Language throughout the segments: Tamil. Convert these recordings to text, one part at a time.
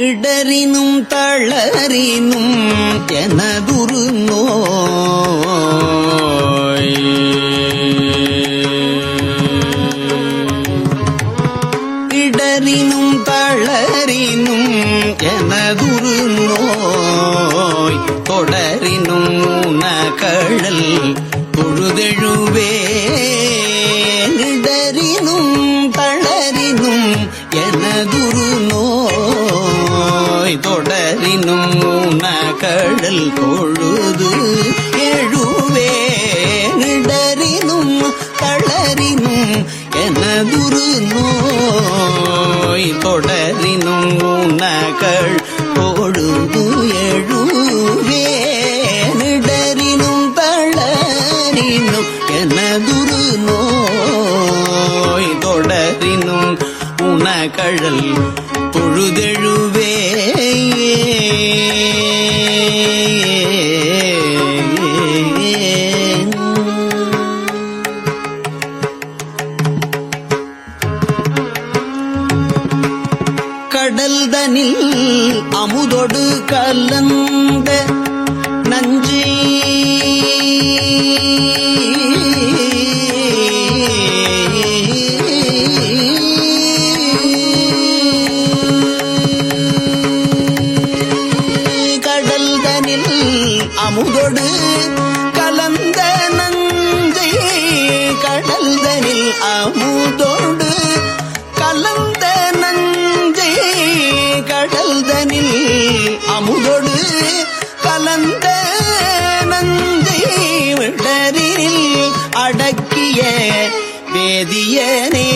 இடரினும் தளரினும் எனதுரு நோ உனகழல் பொழுதெழுவே. கடல்தனில் அமுதொடு கலந்த நஞ்சி. கலந்த நந்தி விடரில் அடக்கிய வேதியனே.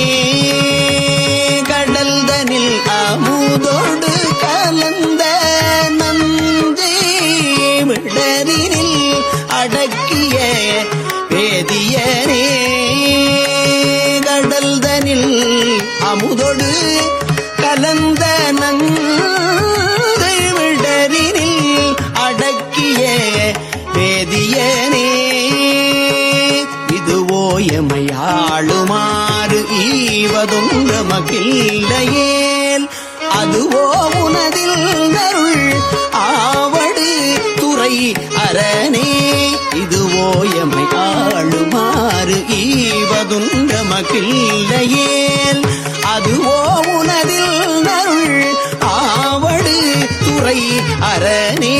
எமையாளுமாறு ஈவதும் மகிழ்லையேல் அதுவோ உனதில் நருள் ஆவடு துறை அரணே. இதுவோ எமை ஆளுமாறு ஈவதுன்ற மகிழ்லையேல் அதுவோ உனதில் நருள் ஆவடு துறை அரணே.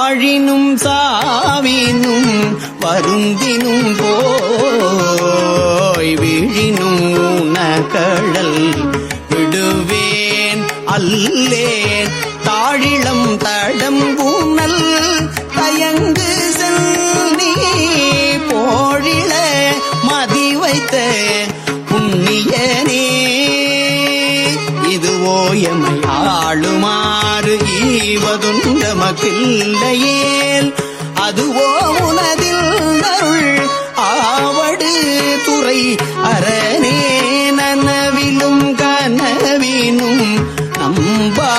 வாழினும் சாவினும் வருந்தினும் போய் விழினும் உனகழல் விடுவேன் அல்லேன் தாழிளம் தடம்பு பிள்ளையேல் அதுவோ உனதில் அருள். ஆவடு துறை அரணே நனவிலும் கனவினும். நம்பா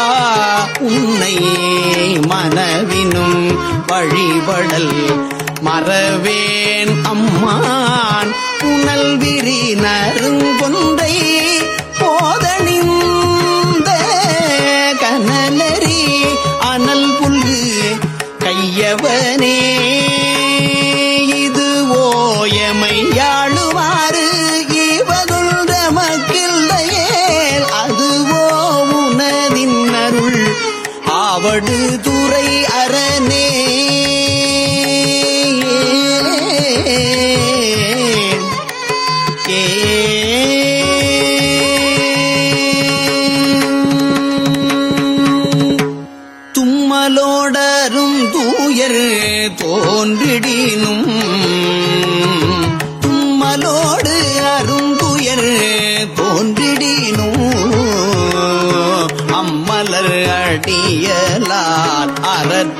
உன்னை மனவினும். வழிபடல் மறவேன் அம்மான். புனல் விரி நருங்க ஆவடு துறை அரணே.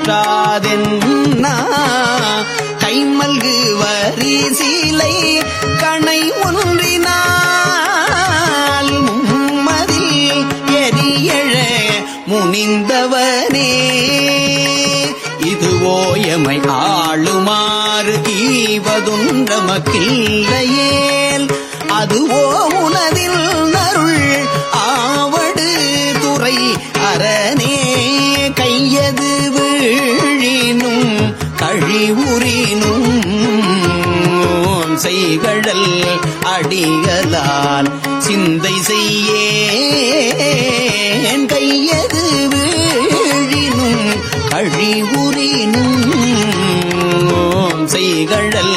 அறற்றாதென்னா கைமல்கு வரி சீலை கணை ஒன்றினால் மும்மதில் எரியழ முனிந்தவனே. இதுவோ எமை ஆளுமாறு ஈவதுன்றமக்கில்லையேல் அதுவோ அடிகளால் சிந்தை செய்யேன். கையது வீழினும் அழிவுறினும் செய்கழல்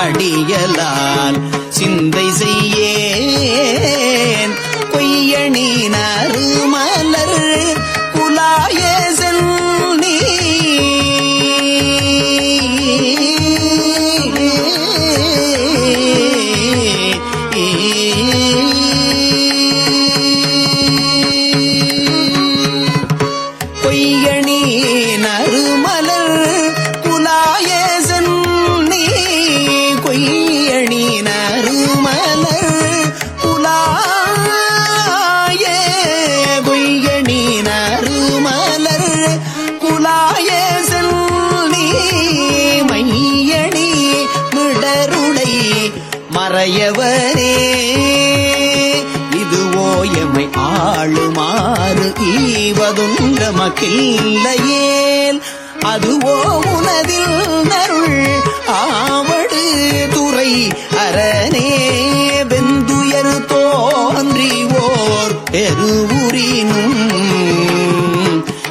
அடியலால் சிந்தை செய்யேன் ஈவதுன்றமக்கில்லையேல் அதுவோ உனதில் நருள். ஆவடு துறை அரணே. வெந்துயர் தோன்றிவோர் பெருவுரினும்.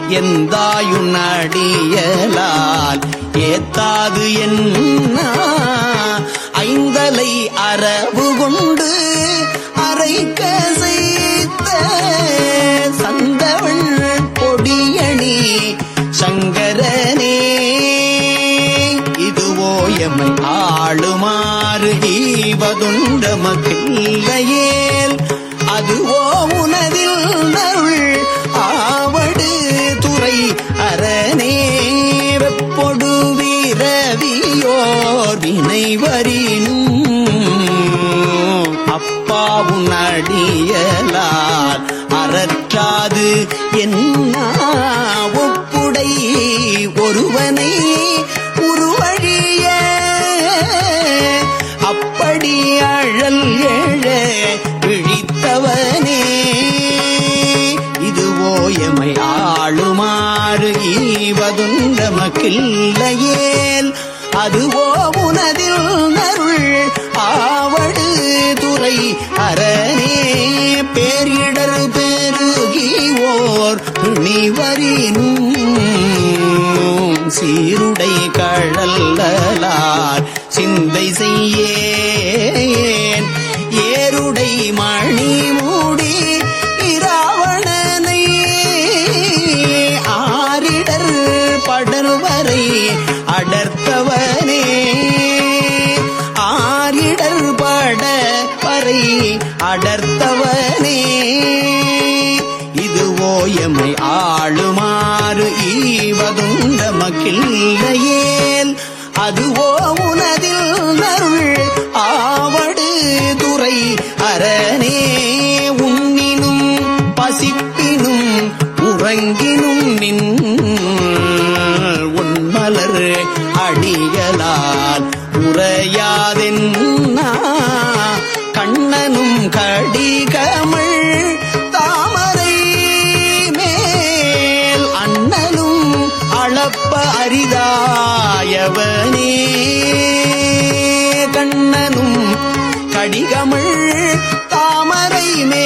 எந்தாயுன் அடியலால் ஏத்தாது என்ன. ஐந்தலை அரவு கொண்டு அரைக்க ஈவதுண்டமக்கில்லையேல் அதுவோ உனதில் நருள் ஆவடு துறை அரணே. வெப்பொடு வீரவியோர் வினைவரினும். அப்பாவும் அடியலால் அறற்றாது என் உனக்கில்லையேல். அதுவோ உனதில் நருள். ஆவடு துறை அரணே. பேரிடர் பெருகி ஓர் பிணிவரினும் சீருடை கழல்லார் சிந்தை செய்யே. இதுவோ எமை ஆளுமாறு ஈவதுண்டமக்கில்லையேல் அதுவோ அது அரிதாயவனே கண்ணனும் கடிகமிழ் தாமரை மே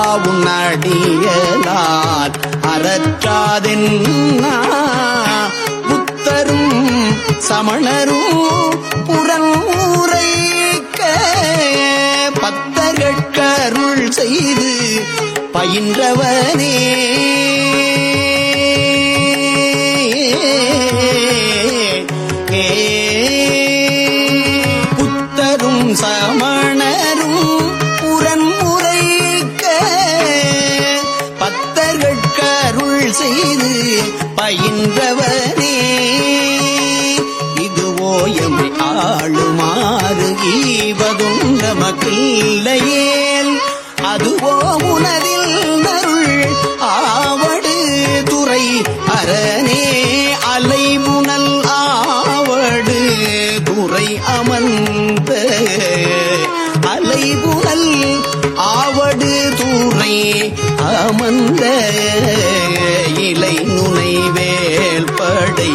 அத்தாவுன் அறற்றாதென் புத்தரும் சமணரும் புறமுறைக்க பத்தர்கட்கருள் செய்து பயின்றவனே. இல்லையேல் அதுவோ உனதில் நருள் ஆவடு துறை அரணே அலைமுனல் ஆவடு துறை அமர்ந்த அலைமுனல் ஆவடு துறை அமர்ந்த இலை நுனை படை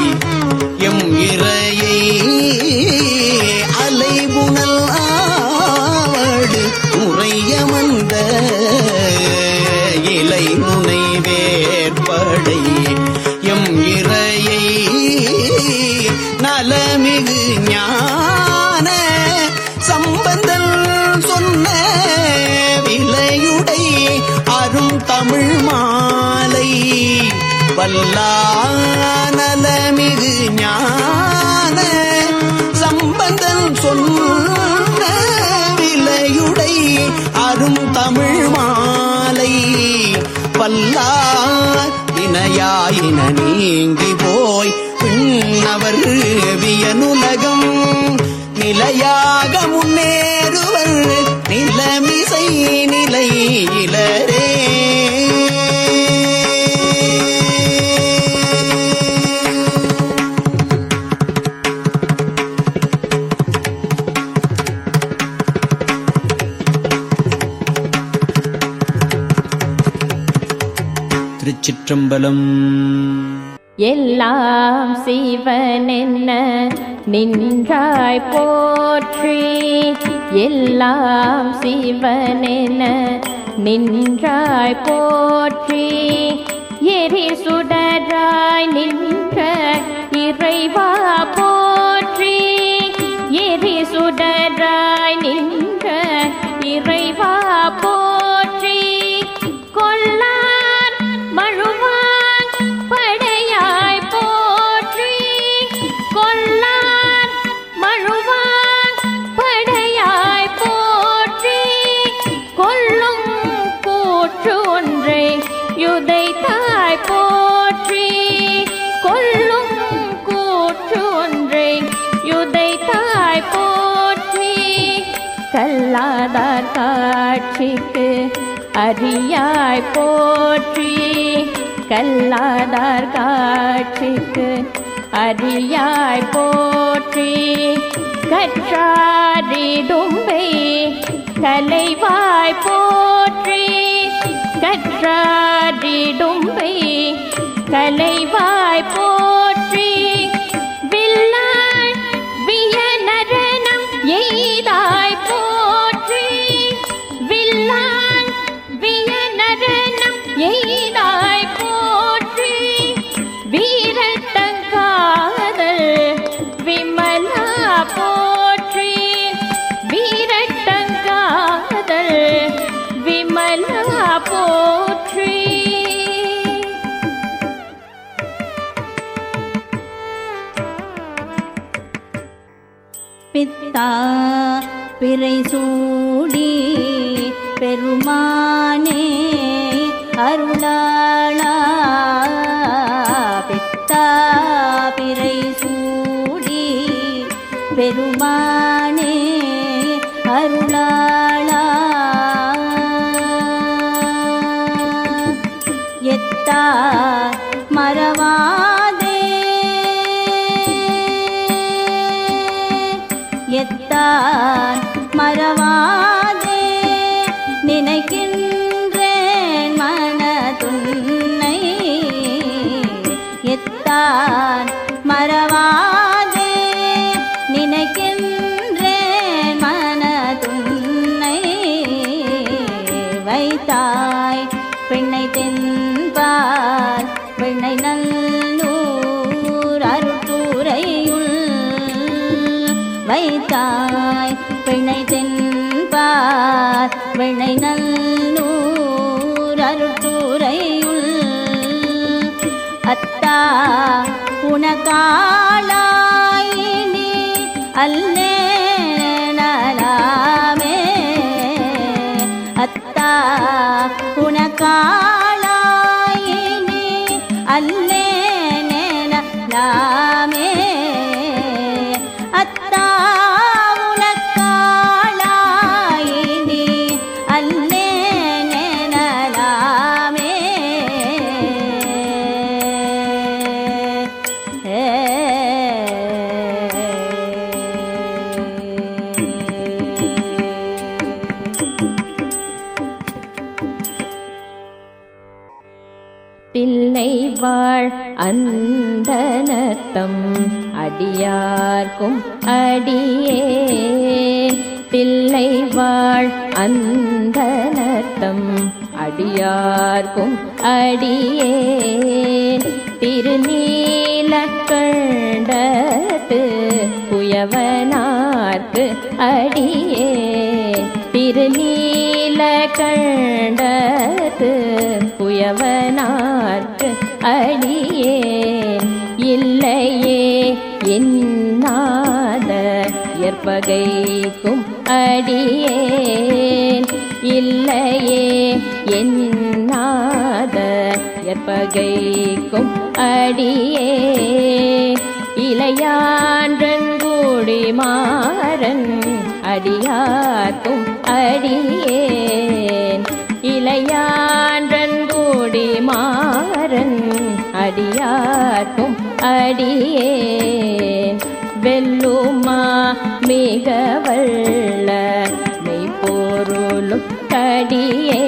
வல்லானலமிகு ஞான சம்பந்தன் சொன்ன விலையுடை அரும் தமிழ் மாலை. பல்லார் வினையாயின நீங்கி போய் பின்னவர் வியனுலகம் நிலையாக முன்னே திருச்சிற்றம்பலம் எல்லாம் சிவனென்ன நின்றாய் போற்றி. எல்லாம் சிவனென்ன நின்றாய் போற்றி. எரி சுடராய் நின்ற இறைவா போற்றி. எரி சுடர் காட்சிக்கு அரியாய் போற்றி கல்லாதார் காட்சிக்கு அரியாய் போற்றி. கற்றாரிடும்பை கலைவாய் போற்றி. கற்றாரிடும்பை கலைவாய் போற்றி. பிறை சூடி பெருமானே அருளா lá ಅಲ್ಲೇ பிள்ளை வாழ் அந்த நத்தம் அடியார்க்கும் அடியே. பிள்ளை வாழ் அந்த நத்தம் அடியார்க்கும் அடியே. திருநீலக்கண்டத்து புயவனார்க்கு அடியே. திருநீலக்கண்டத்து புயவனார் அடியே இல்லையே என்னாத ஏற்பகைக்கும் அடியேன். இல்லையே என்னாத ஏற்பகைக்கும் அடியே இளையான்றன் கூடி மாறன் அடியார்க்கும் அடியேன். இளையான்றன் கூடி மா அடியார்க்கும் அடியே வெல்லுமா மிக வல்ல மெய்ப்பொருளும் கடியே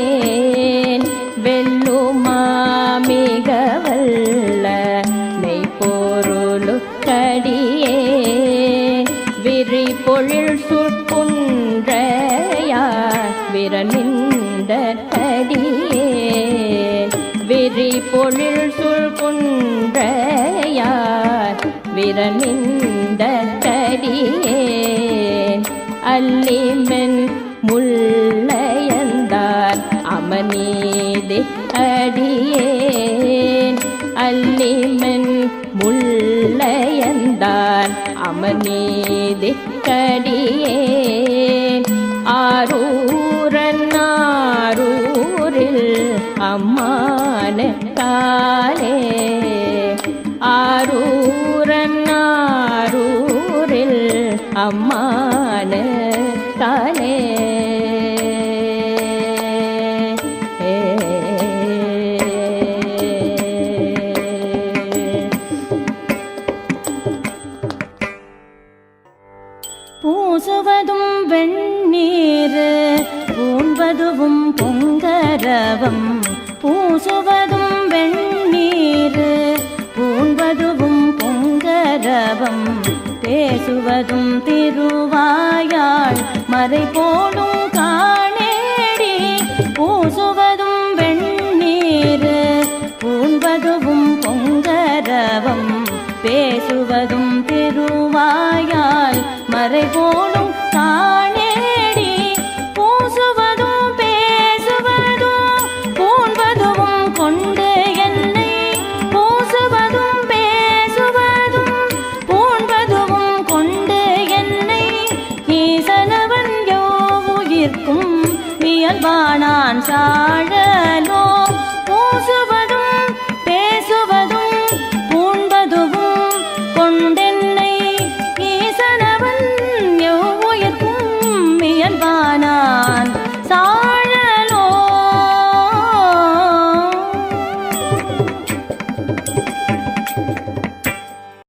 அமனீதி கடியேன். அம்மான காலே. ஆரூரன்னாரூரில் அம்மா பூசுவதும் வெண்ணீர் பூண்பதுவும் பொங்கரவம். பூசுவதும் வெண்ணீர் பூண்பதுவும் பொங்கரவம். பேசுவதும் திருவாயாள் மறை போலும் காணேடி. பூசுவதும் வெண்ணீர் பூண்பதுவும் பொங்கரவம். பேசுவதும் திருவாயாள் மறை போலும்